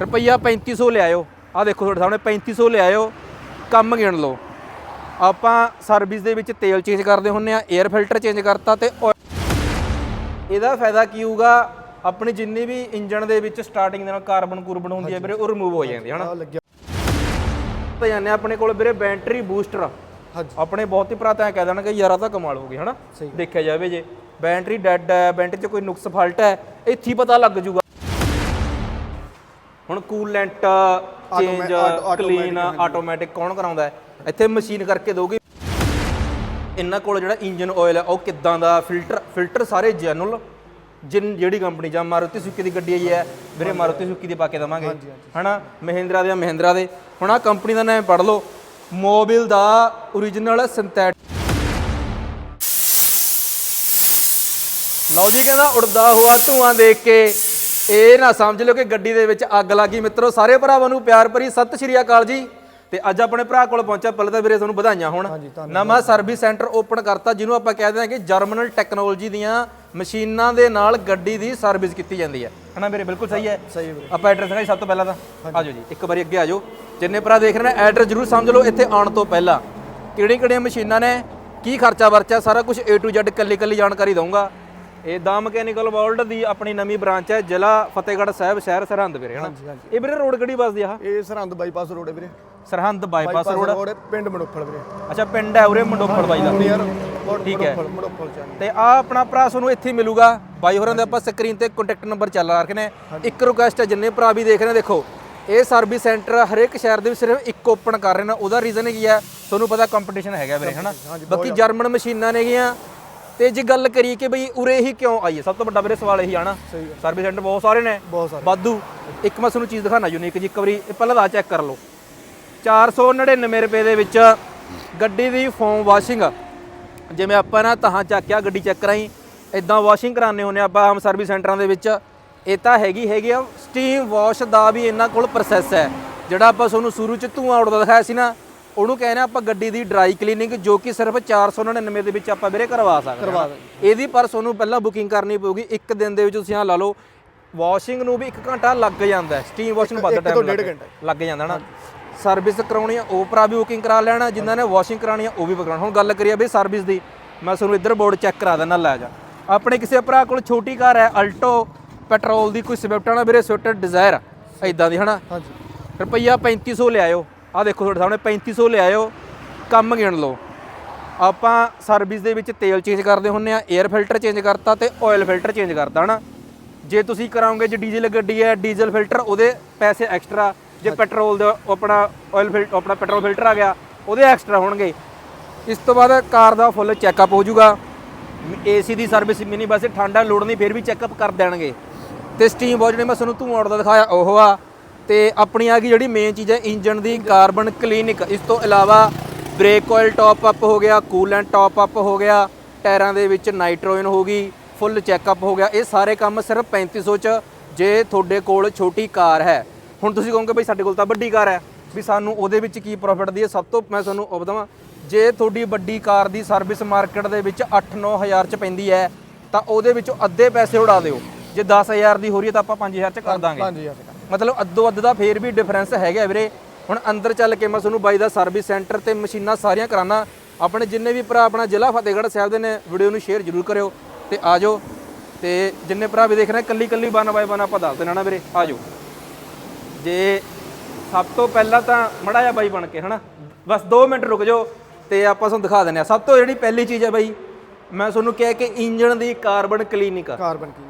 ਰੁਪਈਆ 3500 ਲਿਆਇਓ। ਆ ਦੇਖੋ ਤੁਹਾਡੇ ਸਾਹਮਣੇ 3500 ਲਿਆਇਓ। ਕੰਮ ਗਿਣ ਲਓ। ਆਪਾਂ ਸਰਵਿਸ ਦੇ ਵਿੱਚ ਤੇਲ ਚੇਂਜ ਕਰਦੇ ਹੁੰਨੇ ਆ 에ਅਰ ਫਿਲਟਰ ਚੇਂਜ ਕਰਤਾ ਤੇ ਇਹਦਾ ਫਾਇਦਾ ਕੀ ਹੋਊਗਾ? ਆਪਣੀ ਜਿੰਨੀ ਵੀ ਇੰਜਨ ਦੇ ਵਿੱਚ ਸਟਾਰਟਿੰਗ ਦੇ ਨਾਲ ਕਾਰਬਨ ਕੁਰਬਨ ਹੁੰਦੀ ਹੈ ਵੀਰੇ ਉਹ ਰਿਮੂਵ ਹੋ ਜਾਂਦੀ ਹੈ ਹਨਾ? ਤਾਂ ਆ ਆਪਣੇ ਕੋਲ ਵੀਰੇ ਬੈਟਰੀ ਬੂਸਟਰ ਹਾਂਜੀ। ਆਪਣੇ ਬਹੁਤ ਹੀ ਭਰਾ ਐਂ ਕਹਿ ਦੇਣਗੇ ਯਾਰ ਆ ਤਾਂ ਕਮਾਲ ਹੋ ਗਈ ਹਨਾ। ਦੇਖਿਆ ਜਾਵੇ ਜੇ। ਬੈਟਰੀ ਡੈਡ ਹੈ ਬੈਟਰੀ 'ਚ ਕੋਈ ਨੁਕਸ ਫਾਲਟ ਹੈ ਇੱਥੇ ਪਤਾ ਲੱਗ ਜੂਗਾ। ਹੁਣ ਕੂਲੈਂਟ ਚੇਂਜ ਕਲੀਨ ਆਟੋਮੈਟਿਕ ਕੌਣ ਕਰਾਉਂਦਾ ਇੱਥੇ ਮਸ਼ੀਨ ਕਰਕੇ ਦੋਗੇ। ਇਹਨਾਂ ਕੋਲ ਜਿਹੜਾ ਇੰਜਨ ਆਇਲ ਹੈ ਉਹ ਕਿੱਦਾਂ ਦਾ ਫਿਲਟਰ ਫਿਲਟਰ ਸਾਰੇ ਜੈਨੂਅਲ ਜਿਨ ਜਿਹੜੀ ਕੰਪਨੀ ਜਾਂ ਮਾਰੂਤੀ ਸੁਜ਼ੂਕੀ ਦੀ ਗੱਡੀ ਆਈ ਹੈ ਵੀਰੇ ਮਾਰੂਤੀ ਸੁਜ਼ੂਕੀ ਦੀ ਪਾ ਕੇ ਦਵਾਂਗੇ। ਹਨਾ? ਮਹਿੰਦਰਾ ਦੇ ਮਹਿੰਦਰਾ ਦੇ। ਹੁਣ ਆ ਕੰਪਨੀ ਦਾ ਨਾਮ ਪੜ ਲਓ। ਮੋਬਿਲ ਦਾ origignal ਸਿੰਥੈਟਿਕ ਲਓ ਜੀ ਕਹਿੰਦਾ ਉੜਦਾ ਹੋਆ ਧੂਆਂ ਦੇਖ ਕੇ। ਇਹ ਨਾ ਸਮਝ ਲਿਓ ਕਿ ਗੱਡੀ ਦੇ ਵਿੱਚ ਅੱਗ ਲੱਗੀ। ਮਿੱਤਰੋ ਸਾਰੇ ਭਰਾਵਾਂ ਨੂੰ ਪਿਆਰ ਭਰੀ ਸਤਿ ਸ਼੍ਰੀ ਅਕਾਲ ਜੀ। ਤੇ ਅੱਜ ਆਪਣੇ ਭਰਾ ਕੋਲ ਪਹੁੰਚਿਆ ਪਹਿਲਾਂ ਤਾਂ ਵੀਰੇ ਤੁਹਾਨੂੰ ਵਧਾਈਆਂ ਹੋਣ। ਨਵਾਂ ਸਰਵਿਸ ਸੈਂਟਰ ਓਪਨ ਕਰਤਾ ਜਿਹਨੂੰ ਆਪਾਂ ਕਹਿੰਦੇ ਹਾਂ ਕਿ ਜਰਮਨਲ ਟੈਕਨੋਲੋਜੀ ਦੀਆਂ ਮਸ਼ੀਨਾਂ ਦੇ ਨਾਲ ਗੱਡੀ ਦੀ ਸਰਵਿਸ ਕੀਤੀ ਜਾਂਦੀ ਹੈ। ਹਨਾ ਵੀਰੇ ਬਿਲਕੁਲ ਸਹੀ ਹੈ। ਸਹੀ ਵੀਰੇ। ਆਪਾਂ ਐਡਰੈਸ ਹੈ ਸਭ ਤੋਂ ਪਹਿਲਾਂ ਤਾਂ। ਆਜੋ ਜੀ ਇੱਕ ਵਾਰੀ ਅੱਗੇ ਆਜੋ ਜਿੰਨੇ ਭਰਾ ਦੇਖ ਰਹੇ ਨੇ ਐਡਰੈਸ ਜਰੂਰ ਸਮਝ ਲਓ ਇੱਥੇ ਆਉਣ ਤੋਂ ਪਹਿਲਾਂ। ਕਿਹੜੀ ਕਿਹੜੀਆਂ ਮਸ਼ੀਨਾਂ ਨੇ ਕੀ ਖਰਚਾ ਵਰਚਾ ਸਾਰਾ ਕੁਝ A to Z ਕੱਲੀ ਕੱਲੀ ਜਾਣਕਾਰੀ ਦਊਂਗਾ। ਇਹ ਦਾ ਮਕੈਨੀਕਲ ਵਰਲਡ ਦੀ ਆਪਣੀ ਨਵੀਂ ਬ੍ਰਾਂਚ ਹੈ ਜ਼ਿਲ੍ਹਾ ਫਤਿਹਗੜ੍ਹ ਸਾਹਿਬ ਸ਼ਹਿਰ ਸਰਹੰਦ ਵੀਰੇ ਹਨਾ। ਇਹ ਵੀਰੇ ਰੋਡ ਕਿਹੜੀ ਬੱਸਦੀ ਆ? ਇਹ ਸਰਹੰਦ ਬਾਈਪਾਸ ਰੋਡ ਹੈ ਵੀਰੇ। ਸਰਹੰਦ ਬਾਈਪਾਸ ਰੋਡ ਪਿੰਡ ਮੜੋਫਲ ਵੀਰੇ। ਅੱਛਾ ਪਿੰਡ ਹੈ ਉਰੇ ਮੰਡੋਫੜ ਬਾਈ ਦਾ। ਠੀਕ ਹੈ। ਤੇ ਆ ਆਪਣਾ ਭਰਾ ਤੁਹਾਨੂੰ ਇੱਥੇ ਮਿਲੂਗਾ। ਬਾਈ ਹੋਰਾਂ ਦੇ ਆਪਾਂ ਸਕਰੀਨ ਤੇ ਕੰਟੈਕਟ ਨੰਬਰ ਚੱਲ ਰੱਖੇ ਨੇ। ਇੱਕ ਰਿਕੁਐਸਟ ਹੈ ਜਿੰਨੇ ਭਰਾ ਵੀ ਦੇਖ ਰਹੇ ਨੇ ਦੇਖੋ ਇਹ ਸਰਵਿਸ ਸੈਂਟਰ ਹਰੇਕ ਸ਼ਹਿਰ ਦੇ ਵਿੱਚ ਸਿਰਫ ਇੱਕ ਓਪਨ ਕਰ ਰਹੇ ਨੇ। ਉਹਦਾ ਰੀਜ਼ਨ ਕੀ ਹੈ? ਤੁਹਾਨੂੰ ਪਤਾ ਕੰਪੀਟੀਸ਼ਨ ਹੈਗਾ ਵੀਰੇ ਹਨਾ? ਬਾਕੀ ਜਰਮਨ ਮਸ਼ੀਨਾਂ ਨੇਗੀਆਂ ਤੇ ਜੇ ਗੱਲ ਕਰੀਏ ਕਿ ਬਈ ਉਰੇ ਹੀ ਕਿਉਂ ਆਈਏ ਸਭ ਤੋਂ ਵੱਡਾ ਵੀਰੇ ਸਵਾਲ ਇਹੀ ਆਣਾ ਸਰਵਿਸ ਸੈਂਟਰ ਬਹੁਤ ਸਾਰੇ ਨੇ। ਬਹੁਤ ਸਾਰੇ। ਵਾਧੂ। ਇੱਕ ਮੈਂ ਤੁਹਾਨੂੰ ਚੀਜ਼ ਦਿਖਾਣਾ ਯੂਨੀਕ ਜੀ ਇੱਕ ਵਾਰੀ ਇਹ ਪਹਿਲਾਂ ਦਾ ਚੈੱਕ ਕਰ ਲਓ। 499 ਰੁਪਏ ਦੇ ਵਿੱਚ ਗੱਡੀ ਦੀ ਫੋਮ ਵਾਸ਼ਿੰਗ ਜਿਵੇਂ ਆਪਾਂ ਨਾ ਤਹਾਂ ਚੱਕਿਆ ਗੱਡੀ ਚੈੱਕ ਕਰਾਈ ਇਦਾਂ ਵਾਸ਼ਿੰਗ ਕਰਾਉਂਦੇ ਹੁੰਨੇ ਆਪਾਂ ਆਮ ਸਰਵਿਸ ਸੈਂਟਰਾਂ ਦੇ ਵਿੱਚ। ਇਹ ਤਾਂ ਹੈਗੀ ਹੈਗੀ ਆ ਸਟੀਮ ਵਾਸ਼ ਦਾ ਵੀ ਇਹਨਾਂ ਕੋਲ ਪ੍ਰੋਸੈਸ ਹੈ। ਜਿਹੜਾ ਆਪਾਂ ਤੁਹਾਨੂੰ ਸ਼ੁਰੂ ਚ ਧੂਆਂ ਉੜਦਾ ਦਿਖਾਇਆ ਸੀ ਨਾ ਉਹਨੂੰ ਕਹਿੰਦੇ ਆਪਾਂ ਗੱਡੀ ਦੀ ਡਰਾਈ ਕਲੀਨਿੰਗ ਜੋ ਕਿ ਸਿਰਫ 499 ਦੇ ਵਿੱਚ ਆਪਾਂ ਵੀਰੇ ਕਰਵਾ ਸਕਦੇ ਕਰਵਾ ਇਹਦੀ ਪਰ ਤੁਹਾਨੂੰ ਪਹਿਲਾਂ ਬੁਕਿੰਗ ਕਰਨੀ ਪਊਗੀ। ਇੱਕ ਦਿਨ ਦੇ ਵਿੱਚ ਤੁਸੀਂ ਆ ਲਾ ਲਓ ਵਾਸ਼ਿੰਗ ਨੂੰ ਵੀ 1 ਘੰਟਾ ਲੱਗ ਜਾਂਦਾ ਹੈ। ਸਟੀਮ ਵਾਸ਼ ਨੂੰ ਵੱਧ ਟਾਈਮ ਲੱਗ ਜਾਂਦਾ ਨਾ। ਸਰਵਿਸ ਕਰਾਉਣੀ ਆ ਉਹ ਭਰਾ ਵੀ ਬੁਕਿੰਗ ਕਰਾ ਲੈਣਾ ਜਿਨ੍ਹਾਂ ਨੇ ਵਾਸ਼ਿੰਗ ਕਰਾਉਣੀ ਆ ਉਹ ਵੀ ਕਰਾਉਣਾ। ਹੁਣ ਗੱਲ ਕਰੀਏ ਵੀ ਸਰਵਿਸ ਦੀ ਮੈਂ ਤੁਹਾਨੂੰ ਇੱਧਰ ਬੋਰਡ ਚੈੱਕ ਕਰਾ ਦਿੰਦਾ ਲੈ ਜਾ। ਆਪਣੇ ਕਿਸੇ ਭਰਾ ਕੋਲ ਛੋਟੀ ਕਾਰ ਹੈ ਅਲਟੋ ਪੈਟਰੋਲ ਦੀ ਕੋਈ ਸਵਿਫਟ ਨਾ ਵੀਰੇ ਸਵਿਫਟ ਡਿਜ਼ਾਇਰ ਐਦਾਂ ਦੀ ਹਨਾ? ਹਾਂਜੀ। ਰੁਪਈਆ 3500 ਲਿਆਇਓ। ਆ ਦੇਖੋ ਤੁਹਾਡੇ ਸਾਹਮਣੇ 3500 ਲਿਆਇਓ ਕੰਮ ਗਿਣ ਲਓ। ਆਪਾਂ ਸਰਵਿਸ ਦੇ ਵਿੱਚ ਤੇਲ ਚੇਂਜ ਕਰਦੇ ਹੁੰਨੇ ਆ 에ਅਰ ਫਿਲਟਰ ਚੇਂਜ ਕਰਤਾ ਤੇ ਆਇਲ ਫਿਲਟਰ ਚੇਂਜ ਕਰਤਾ ਹਨਾ? ਜੇ ਤੁਸੀਂ ਕਰਾਓਗੇ ਜੇ ਡੀਜ਼ਲ ਗੱਡੀ ਹੈ ਡੀਜ਼ਲ ਫਿਲਟਰ ਉਹਦੇ ਪੈਸੇ ਐਕਸਟਰਾ ਜੇ ਪੈਟਰੋਲ ਦਾ ਆਪਣਾ ਆਇਲ ਫਿਲਟਰ ਆਪਣਾ ਪੈਟਰੋਲ ਫਿਲਟਰ ਆ ਗਿਆ ਉਹਦੇ ਐਕਸਟਰਾ ਹੋਣਗੇ। ਇਸ ਤੋਂ ਬਾਅਦ ਕਾਰ ਦਾ ਫੁੱਲ ਚੈੱਕਅਪ ਹੋ ਜਾਊਗਾ। ਏਸੀ ਦੀ ਸਰਵਿਸ ਮਿਨੀ ਬੱਸ ਠੰਡਾ ਲੋੜ ਨਹੀਂ ਫਿਰ ਵੀ ਚੈੱਕਅਪ ਕਰ ਦੇਣਗੇ। ਤੇ ਸਟੀਮ ਵਾਸ਼ ਜਿਹੜੇ ਮੈਂ ਤੁਹਾਨੂੰ ਧੂਆਂ ਉੜਦਾ ਦਿਖਾਇਆ ਉਹ ਆ। ਤੇ ਆਪਣੀ ਆ ਗਈ ਜਿਹੜੀ ਮੇਨ ਚੀਜ਼ ਹੈ ਇੰਜਨ ਦੀ ਕਾਰਬਨ ਕਲੀਨਿਕ ਇਸ ਤੋਂ ਇਲਾਵਾ ਬ੍ਰੇਕ ਆਇਲ ਟਾਪ ਅਪ ਹੋ ਗਿਆ ਕੂਲੈਂਟ ਟਾਪ ਅਪ ਹੋ ਗਿਆ, ਟਾਇਰਾਂ ਦੇ ਵਿੱਚ ਨਾਈਟ੍ਰੋਜਨ ਹੋ ਗਈ ਫੁੱਲ ਚੈੱਕਅਪ ਹੋ ਗਿਆ। ਇਹ ਸਾਰੇ ਕੰਮ ਸਿਰਫ 3500 ਚ, ਜੇ ਤੁਹਾਡੇ ਕੋਲ ਛੋਟੀ ਕਾਰ ਹੈ। ਹੁਣ ਤੁਸੀਂ ਕਹੋਗੇ ਬਈ ਸਾਡੇ ਕੋਲ ਤਾਂ ਵੱਡੀ ਕਾਰ ਹੈ, ਵੀ ਸਾਨੂੰ ਉਹਦੇ ਵਿੱਚ ਕੀ ਪ੍ਰੋਫਿਟ ਦੀ ਹੈ? ਸਭ ਤੋਂ ਮੈਂ ਤੁਹਾਨੂੰ ਉਹ ਬਤਾਵਾਂ, ਜੇ ਤੁਹਾਡੀ ਵੱਡੀ ਕਾਰ ਦੀ ਸਰਵਿਸ ਮਾਰਕੀਟ ਦੇ ਵਿੱਚ 8-9000 ਚ ਪੈਂਦੀ ਹੈ, ਤਾਂ ਉਹਦੇ ਵਿੱਚੋਂ ਅੱਧੇ ਪੈਸੇ ਉਡਾ ਦਿਓ। ਜੇ 10000 ਦੀ ਹੋ ਰਹੀ ਹੈ ਤਾਂ ਆਪਾਂ 5000 ਚ ਕਰ ਦਾਂਗੇ। 5000 ਟਕਾ ਮਤਲਬ ਅੱਧੋ ਅੱਧ ਦਾ ਫੇਰ ਵੀ ਡਿਫਰੈਂਸ ਹੈਗਾ ਵੀਰੇ। ਹੁਣ ਅੰਦਰ ਚੱਲ ਕੇ ਮੈਂ ਤੁਹਾਨੂੰ ਬਾਈ ਦਾ ਸਰਵਿਸ ਸੈਂਟਰ ਤੇ ਮਸ਼ੀਨਾਂ ਸਾਰੀਆਂ ਕਰਾਣਾ ਆਪਣੇ ਜਿੰਨੇ ਵੀ ਭਰਾ ਆਪਣਾ ਜ਼ਿਲ੍ਹਾ ਫਤਿਹਗੜ੍ਹ ਸਾਹਿਬ ਦੇ ਨੇ ਵੀਡੀਓ ਨੂੰ ਸ਼ੇਅਰ ਜ਼ਰੂਰ ਕਰਿਓ ਤੇ ਆਜੋ ਤੇ ਜਿੰਨੇ ਭਰਾ ਵੀ ਦੇਖ ਰਹੇ ਕੱਲੀ ਕੱਲੀ ਬਨ ਬਾਈ ਬਨ ਆਪਾਂ ਦੱਸ ਦੇਣਾ ਨਾ ਵੀਰੇ। ਆਜੋ ਜੇ ਸਭ ਤੋਂ ਪਹਿਲਾਂ ਤਾਂ ਮੜਾ ਜਾ ਬਾਈ ਬਣ ਕੇ, ਹਨਾ? ਬਸ 2 ਮਿੰਟ ਰੁਕ ਜਾਓ ਤੇ ਆਪਾਂ ਤੁਹਾਨੂੰ ਦਿਖਾ ਦਿੰਦੇ ਆ ਸਭ ਤੋਂ ਜਿਹੜੀ ਪਹਿਲੀ ਚੀਜ਼ ਹੈ ਬਾਈ, ਮੈਂ ਤੁਹਾਨੂੰ ਕਿਹਾ ਕਿ ਇੰਜਨ ਦੀ ਕਾਰਬਨ ਕਲੀਨਿਕ ਕਾਰਬਨ ਕੀ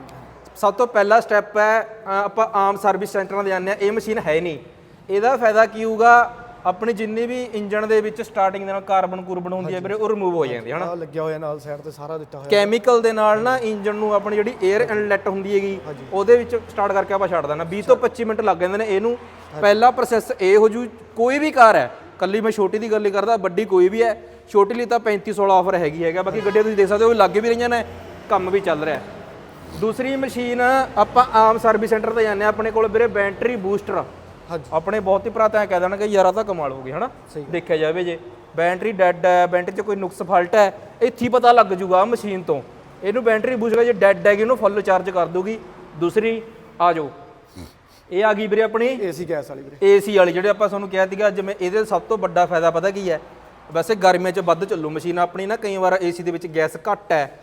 ਸਭ ਤੋਂ ਪਹਿਲਾ ਸਟੈਪ ਹੈ ਆਪਾਂ ਆਮ ਸਰਵਿਸ ਸੈਂਟਰਾਂ ਦੇ ਜਾਂਦੇ ਆ ਇਹ ਮਸ਼ੀਨ ਹੈ ਨਹੀਂ। ਇਹਦਾ ਫਾਇਦਾ ਕੀ ਹੋਊਗਾ? ਆਪਣੀ ਜਿੰਨੀ ਵੀ ਇੰਜਨ ਦੇ ਵਿੱਚ ਸਟਾਰਟਿੰਗ ਦੇ ਨਾਲ ਕਾਰਬਨ ਕੁਰਬਨ ਹੁੰਦੀ ਹੈ ਵੀਰੇ ਉਹ ਰਿਮੂਵ ਹੋ ਜਾਂਦੀ ਹੈ ਹਨਾ? ਲੱਗਿਆ ਹੋਇਆ ਨਾਲ ਸਾਈਡ ਤੇ ਸਾਰਾ ਦਿੱਤਾ ਹੋਇਆ। ਕੈਮੀਕਲ ਦੇ ਨਾਲ ਨਾ ਇੰਜਨ ਨੂੰ ਆਪਣੀ ਜਿਹੜੀ 에ਅਰ ਇਨਲੈਟ ਹੁੰਦੀ ਹੈਗੀ ਉਹਦੇ ਵਿੱਚ ਸਟਾਰਟ ਕਰਕੇ ਆਪਾਂ ਛੱਡ ਦੇਣਾ 20 ਤੋਂ 25 ਮਿੰਟ ਲੱਗ ਜਾਂਦੇ ਨੇ ਇਹਨੂੰ। ਪਹਿਲਾ ਪ੍ਰੋਸੈਸ ਇਹ ਹੋ ਜੂ ਕੋਈ ਵੀ ਕਾਰ ਹੈ ਕੱਲੀ ਮੈਂ ਛੋਟੀ ਦੀ ਗੱਲ ਹੀ ਕਰਦਾ ਵੱਡੀ ਕੋਈ ਵੀ ਹੈ ਛੋਟੀ ਲਈ ਤਾਂ 35 16 ਆਫਰ ਹੈਗੀ ਹੈਗਾ ਬਾਕੀ ਗੱਡੀਆਂ ਤੁਸੀਂ ਦੇਖ ਸਕਦੇ ਹੋ ਲੱਗੇ ਵੀ ਰਹੀਆਂ ਨੇ ਕੰਮ ਵੀ ਚੱਲ ਰਿਹਾ। ਹੈ ਦੂਸਰੀ ਮਸ਼ੀਨ ਆਪਾਂ ਆਮ ਸਰਵਿਸ ਸੈਂਟਰ ਤੇ ਜਾਂਦੇ ਹਾਂ ਆਪਣੇ ਕੋਲ ਵੀਰੇ ਬੈਟਰੀ ਬੂਸਟਰ ਹਾਂਜੀ। ਆਪਣੇ ਬਹੁਤ ਹੀ ਭਰਾ ਤਾਂ ਕਹਿ ਦੇਣਗੇ ਯਾਰ ਆ ਤਾਂ ਕਮਾਲ ਹੋ ਗਈ ਹਨਾ? ਦੇਖਿਆ ਜਾਵੇ ਜੇ ਬੈਟਰੀ ਡੈਡ ਹੈ ਬੈਟਰੀ 'ਚ ਕੋਈ ਨੁਕਸ ਫਾਲਟ ਹੈ ਇੱਥੇ ਪਤਾ ਲੱਗ ਜੂਗਾ ਮਸ਼ੀਨ ਤੋਂ। ਇਹਨੂੰ ਬੈਟਰੀ ਬੂਸਟਰ ਜੇ ਡੈਡ ਹੈਗੀ ਉਹਨੂੰ ਫੁੱਲ ਚਾਰਜ ਕਰ ਦੂਗੀ ਦੂਸਰੀ ਆ ਜਾਓ। ਇਹ ਆ ਗਈ ਵੀਰੇ ਆਪਣੀ ਏਸੀ ਗੈਸ ਵਾਲੀ ਵੀਰੇ। ਏਸੀ ਵਾਲੀ ਜਿਹੜੇ ਆਪਾਂ ਤੁਹਾਨੂੰ ਕਿਹਾ ਸੀਗਾ ਜਿਵੇਂ ਇਹਦੇ ਸਭ ਤੋਂ ਵੱਡਾ ਫਾਇਦਾ ਪਤਾ ਕੀ ਹੈ? ਵੈਸੇ ਗਰਮੀਆਂ 'ਚ ਵੱਧ ਚੱਲੂ ਮਸ਼ੀਨ ਆਪਣੀ ਨਾ ਕਈ ਵਾਰ ਏਸੀ ਦੇ ਵਿੱਚ ਗੈਸ ਘੱਟ ਹੈ।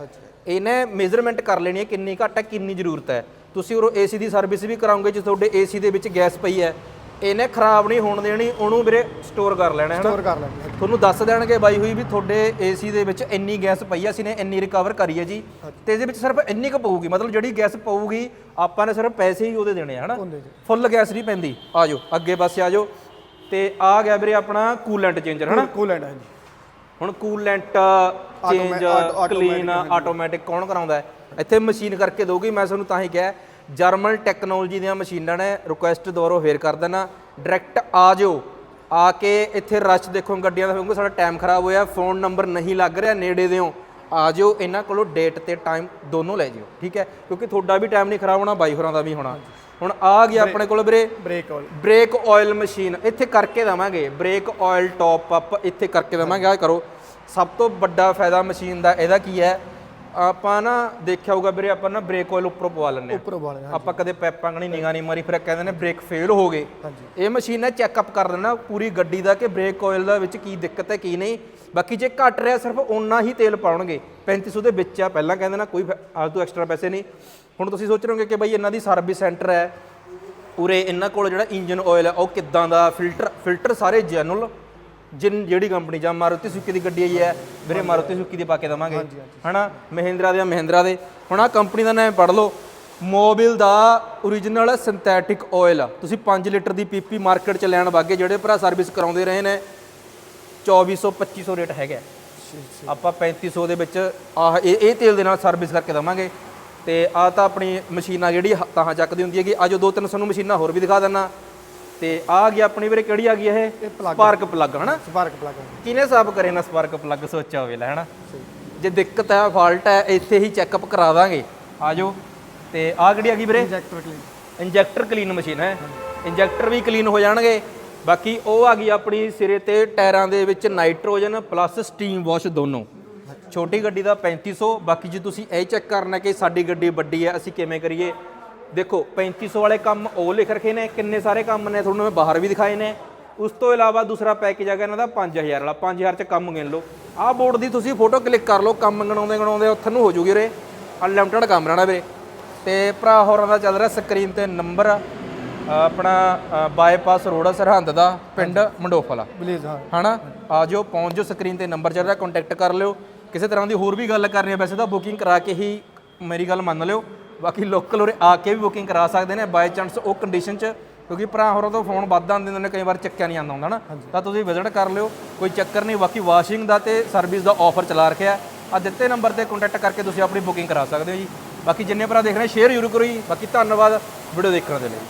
ਇਹਨੇ ਮੇਜ਼ਰਮੈਂਟ ਕਰ ਲੈਣੀ ਹੈ ਕਿੰਨੀ ਘੱਟ ਹੈ ਕਿੰਨੀ ਜ਼ਰੂਰਤ ਹੈ। ਤੁਸੀਂ ਉਹ ਏਸੀ ਦੀ ਸਰਵਿਸ ਵੀ ਕਰਾਉਂਗੇ ਜੇ ਤੁਹਾਡੇ ਏਸੀ ਦੇ ਵਿੱਚ ਗੈਸ ਪਈ ਹੈ। ਇਹਨੇ ਖਰਾਬ ਨਹੀਂ ਹੋਣ ਦੇਣੀ ਉਹਨੂੰ ਵੀਰੇ ਸਟੋਰ ਕਰ ਲੈਣਾ ਹੈ ਨਾ ਸਟੋਰ ਕਰ ਹਾਂ ਤੁਹਾਨੂੰ ਦੱਸ ਦੇਣਗੇ ਬਾਈ ਹੋਈ ਵੀ ਤੁਹਾਡੇ ਏਸੀ ਦੇ ਵਿੱਚ ਇੰਨੀ ਗੈਸ ਪਈ ਆ ਅਸੀਂ ਨੇ ਇੰਨੀ ਰਿਕਵਰ ਕਰੀ ਹੈ ਜੀ। ਤੇ ਇਹਦੇ ਵਿੱਚ ਸਿਰਫ ਇੰਨੀ ਕੁ ਪਊਗੀ ਮਤਲਬ ਜਿਹੜੀ ਗੈਸ ਪਊਗੀ ਆਪਾਂ ਨੇ ਸਿਰਫ ਪੈਸੇ ਹੀ ਉਹਦੇ ਦੇਣੇ ਆ ਹਨਾ। ਫੁੱਲ ਗੈਸ ਨਹੀਂ ਪੈਂਦੀ। ਆ ਜਾਓ ਅੱਗੇ ਪਾਸੇ ਆ ਜਾਓ। ਤੇ ਆ ਗਿਆ ਵੀਰੇ ਆਪਣਾ ਕੂਲੈਂਟ ਚੇਂਜਰ ਹਨਾ? ਕੂਲੈਂਡ ਹੈ ਜੀ ਹੁਣ ਕੂਲੈਂਟ ਚੇਂਜ ਕਲੀਨ ਆਟੋਮੈਟਿਕ ਕੌਣ ਕਰਾਉਂਦਾ ਹੈ? ਇੱਥੇ ਮਸ਼ੀਨ ਕਰਕੇ ਦੋਗੀ ਮੈਂ ਤੁਹਾਨੂੰ ਤਾਂ ਹੀ ਕਿਹਾ ਜਰਮਨ ਟੈਕਨੋਲੋਜੀ ਦੀਆਂ ਮਸ਼ੀਨਾਂ ਨੇ ਰਿਕੁਐਸਟ ਦੁਆਰੋਂ ਫੇਰ ਕਰ ਦੇਣਾ। ਡਾਇਰੈਕਟ ਆ ਜਾਓ। ਆ ਕੇ ਇੱਥੇ ਰਸ਼ ਦੇਖੋ ਗੱਡੀਆਂ ਦਾ ਹੋਊਗਾ ਸਾਡਾ ਟਾਈਮ ਖਰਾਬ ਹੋਇਆ ਫੋਨ ਨੰਬਰ ਨਹੀਂ ਲੱਗ ਰਿਹਾ ਨੇੜੇ ਦਿਓ। ਆ ਜਾਓ ਇਹਨਾਂ ਕੋਲੋਂ ਡੇਟ ਤੇ ਟਾਈਮ ਦੋਨੋਂ ਲੈ ਜਿਓ ਠੀਕ ਹੈ? ਕਿਉਂਕਿ ਤੁਹਾਡਾ ਵੀ ਟਾਈਮ ਨਹੀਂ ਖਰਾਬ ਹੋਣਾ ਬਾਈ ਹੋਰਾਂ ਦਾ ਵੀ ਹੋਣਾ। ਹੁਣ ਆ ਗਿਆ ਆਪਣੇ ਕੋਲ ਵੀਰੇ। Brake oil brake oil machine ਇੱਥੇ ਕਰਕੇ ਦਵਾਂਗੇ। ਬ੍ਰੇਕ ਆਇਲ ਟੌਪ ਅਪ ਇੱਥੇ ਕਰਕੇ ਦਵਾਂਗੇ। ਆ ਕਰੋ। ਸਭ ਤੋਂ ਵੱਡਾ ਫਾਇਦਾ ਮਸ਼ੀਨ ਦਾ ਇਹਦਾ ਕੀ ਹੈ? ਆਪਾਂ ਨਾ ਦੇਖਿਆ ਹੋਊਗਾ ਵੀਰੇ ਆਪਾਂ ਨਾ ਬ੍ਰੇਕ ਆਇਲ ਉੱਪਰ ਪਵਾ ਲੈਂਦੇ ਉੱਪਰ ਵਾਲੇ ਹਾਂ ਆਪਾਂ ਕਦੇ ਪੈਪਾਂ ਕਣੀ ਨਿਗਾਹ ਨਹੀਂ ਮਾਰੀ ਫਿਰ ਕਹਿੰਦੇ ਨੇ ਬ੍ਰੇਕ ਫੇਲ ਹੋ ਗਏ। ਇਹ ਮਸ਼ੀਨ ਨੇ ਚੈੱਕਅਪ ਕਰ ਲੈਣਾ ਪੂਰੀ ਗੱਡੀ ਦਾ ਕਿ ਬ੍ਰੇਕ ਆਇਲ ਦਾ ਵਿੱਚ ਕੀ ਦਿੱਕਤ ਹੈ ਕੀ ਨਹੀਂ। ਬਾਕੀ ਜੇ ਘਟ ਰਿਹਾ ਸਿਰਫ ਓਨਾ ਹੀ ਤੇਲ ਪਾਉਣਗੇ। 3500 ਦੇ ਵਿੱਚ ਆ। ਪਹਿਲਾਂ ਕਹਿੰਦੇ ਨਾ ਕੋਈ ਆਲਤੂ ਐਕਸਟਰਾ ਪੈਸੇ ਨਹੀਂ। ਹੁਣ ਤੁਸੀਂ ਸੋਚ ਰਹੇ ਹੋਗੇ ਕਿ ਬਈ ਇਹਨਾਂ ਦੀ ਸਰਵਿਸ ਸੈਂਟਰ ਹੈ ਪੂਰੇ ਇਹਨਾਂ ਕੋਲ ਜਿਹੜਾ ਇੰਜਨ ਆਇਲ ਹੈ ਉਹ ਕਿੱਦਾਂ ਦਾ ਫਿਲਟਰ ਫਿਲਟਰ ਸਾਰੇ ਜੈਨੂਅਲ ਜਿਨ ਜਿਹੜੀ ਕੰਪਨੀ ਜਾਂ ਮਾਰੂਤੀ ਸੁਜ਼ੂਕੀ ਦੀ ਗੱਡੀ ਆਈ ਹੈ ਵੀਰੇ ਮਾਰੂਤੀ ਸੁਜ਼ੂਕੀ ਦੀ ਪਾ ਕੇ ਦਵਾਂਗੇ। ਹਨਾ? ਮਹਿੰਦਰਾ ਦੇ ਮਹਿੰਦਰਾ ਦੇ। ਹੁਣ ਆ ਕੰਪਨੀ ਦਾ ਨਾਮ ਪੜ ਲਓ। ਮੋਬਿਲ ਦਾ origignal ਸਿੰਥੈਟਿਕ ਆਇਲ ਤੁਸੀਂ 5 ਲੀਟਰ ਦੀ ਪੀਪੀ ਮਾਰਕੀਟ ਚ ਲੈਣ ਵਾਗੇ ਜਿਹੜੇ ਭਰਾ ਸਰਵਿਸ ਕਰਾਉਂਦੇ ਰਹੇ ਨੇ 2400 2500 ਰੇਟ ਹੈਗਾ। ਆਪਾਂ 3500 ਦੇ ਵਿੱਚ ਆਹ ਇਹ ਇਹ ਤੇਲ ਦੇ ਨਾਲ ਸਰਵਿਸ ਕਰਕੇ ਦਵਾਂਗੇ। ਤੇ ਆ ਤਾਂ ਆਪਣੀ ਮਸ਼ੀਨ ਆ ਜਿਹੜੀ ਹ- ਤਾਹਾਂ ਚੱਕਦੀ ਹੁੰਦੀ ਹੈਗੀ। ਆਜੋ ਦੋ ਤਿੰਨ ਸਾਨੂੰ ਮਸ਼ੀਨਾਂ ਹੋਰ ਵੀ ਦਿਖਾ ਦਿੰਨਾ ਤੇ ਆ ਗਈ ਆਪਣੀ ਵੀਰੇ ਕਿਹੜੀ ਆ ਗਈ ਇਹ? plug ਸਪਾਰਕ ਪਲੱਗ ਹਨਾ? ਸਪਾਰਕ ਪਲੱਗ ਕਿਨੇ ਸਾਫ਼ ਕਰੇ ਨਾ ਸਪਾਰਕ ਪਲੱਗ ਸੋਚਿਆ ਹੋਵੇ ਲੈ ਹਨਾ? ਜੇ ਦਿੱਕਤ ਹੈ ਫਾਲਟ ਹੈ ਇੱਥੇ ਹੀ ਚੈੱਕਅਪ ਕਰਾ ਦਾਂਗੇ। ਆਜੋ ਤੇ ਆ ਕਿਹੜੀ ਆ ਗਈ ਵੀਰੇ? Injector clean injector clean machine ਹੈ। ਇੰਜੈਕਟਰ ਵੀ ਕਲੀਨ ਹੋ ਜਾਣਗੇ। ਬਾਕੀ ਉਹ ਆ ਗਈ ਆਪਣੀ ਸਿਰੇ ਤੇ ਟਾਇਰਾਂ ਦੇ ਵਿੱਚ ਨਾਈਟ੍ਰੋਜਨ ਪਲੱਸ ਸਟੀਮ ਵਾਸ਼ ਦੋਨੋਂ। ਛੋਟੀ ਗੱਡੀ ਦਾ 3500 ਬਾਕੀ ਜੇ ਤੁਸੀਂ ਇਹ ਚੈੱਕ ਕਰਨਾ ਕਿ ਸਾਡੀ ਗੱਡੀ ਵੱਡੀ ਹੈ ਅਸੀਂ ਕਿਵੇਂ ਕਰੀਏ? ਦੇਖੋ 3500 ਵਾਲੇ ਕੰਮ ਉਹ ਲਿਖ ਰਖੇ ਨੇ ਕਿੰਨੇ ਸਾਰੇ ਕੰਮ ਨੇ ਤੁਹਾਨੂੰ ਮੈਂ ਬਾਹਰ ਵੀ ਦਿਖਾਏ ਨੇ। ਉਸ ਤੋਂ ਇਲਾਵਾ ਦੂਸਰਾ ਪੈਕੇਜ ਹੈਗਾ ਇਹਨਾਂ ਦਾ 5000 ਵਾਲਾ 5000 ਚ ਕੰਮ ਗਿਣ ਲਓ। ਆਹ ਬੋਰਡ ਦੀ ਤੁਸੀਂ ਫੋਟੋ ਕਲਿੱਕ ਕਰ ਲਓ ਕੰਮ ਗਣਾਉਂਦੇ ਗਣਾਉਂਦੇ ਉੱਥੇ ਨੂੰ ਹੋ ਜੂਗੀ ਰੇ ਅਨਲਿਮਟਿਡ ਕੰਮ ਰਹਿਣਾ ਵੀਰੇ। ਤੇ ਭਰਾ ਹੋਰਾਂ ਦਾ ਚੱਲ ਰਿਹਾ ਸਕਰੀਨ ਤੇ ਨੰਬਰ ਆਪਣਾ ਬਾਈਪਾਸ ਰੋਡ ਸਰਹੰਦ ਦਾ ਪਿੰਡ ਮੰਡੋਫਲਾ। ਬਲੀਜ਼ ਹਾਂ। ਹਨਾ? ਆ ਜਾਓ ਪਹੁੰਚ ਜਾਓ ਸਕਰੀਨ ਤੇ ਨੰਬਰ ਚੱਲ ਰਿਹਾ ਕੰਟੈਕਟ ਕਰ ਲਿਓ। ਕਿਸੇ ਤਰ੍ਹਾਂ ਦੀ ਹੋਰ ਵੀ ਗੱਲ ਕਰਨੀ ਹੈ ਵੈਸੇ ਤਾਂ ਬੁਕਿੰਗ ਕਰਾ ਕੇ ਹੀ ਮੇਰੀ ਗੱਲ ਮੰਨ ਲਿਓ। ਬਾਕੀ ਲੋਕਲ ਉਰੇ ਆ ਕੇ ਵੀ ਬੁਕਿੰਗ ਕਰਾ ਸਕਦੇ ਨੇ ਬਾਈ ਚਾਂਸ ਉਹ ਕੰਡੀਸ਼ਨ 'ਚ ਕਿਉਂਕਿ ਭਰਾ ਹੋਰਾਂ ਤੋਂ ਫੋਨ ਵੱਧ ਆਉਂਦੇ ਨੇ ਕਈ ਵਾਰ ਚੱਕਿਆ ਨਹੀਂ ਆਉਂਦਾ ਹੁੰਦਾ ਨਾ। ਤਾਂ ਤੁਸੀਂ ਵਿਜ਼ਿਟ ਕਰ ਲਿਓ ਕੋਈ ਚੱਕਰ ਨਹੀਂ ਬਾਕੀ ਵਾਸ਼ਿੰਗ ਦਾ ਤੇ ਸਰਵਿਸ ਦਾ ਆਫਰ ਚਲਾ ਰੱਖਿਆ ਆ ਦਿੱਤੇ ਨੰਬਰ ਤੇ ਕੰਟੈਕਟ ਕਰਕੇ ਤੁਸੀਂ ਆਪਣੀ ਬੁਕਿੰਗ ਕਰਾ ਸਕਦੇ ਹੋ ਜੀ। ਬਾਕੀ ਜਿੰਨੇ ਭਰਾ ਦੇਖ ਰਹੇ ਸ਼ੇਅਰ ਜ਼ਰੂਰ ਕਰੋ ਜੀ। ਬਾਕੀ ਧੰਨਵਾਦ ਵੀਡੀਓ ਦੇਖਣ ਦੇ ਲਈ।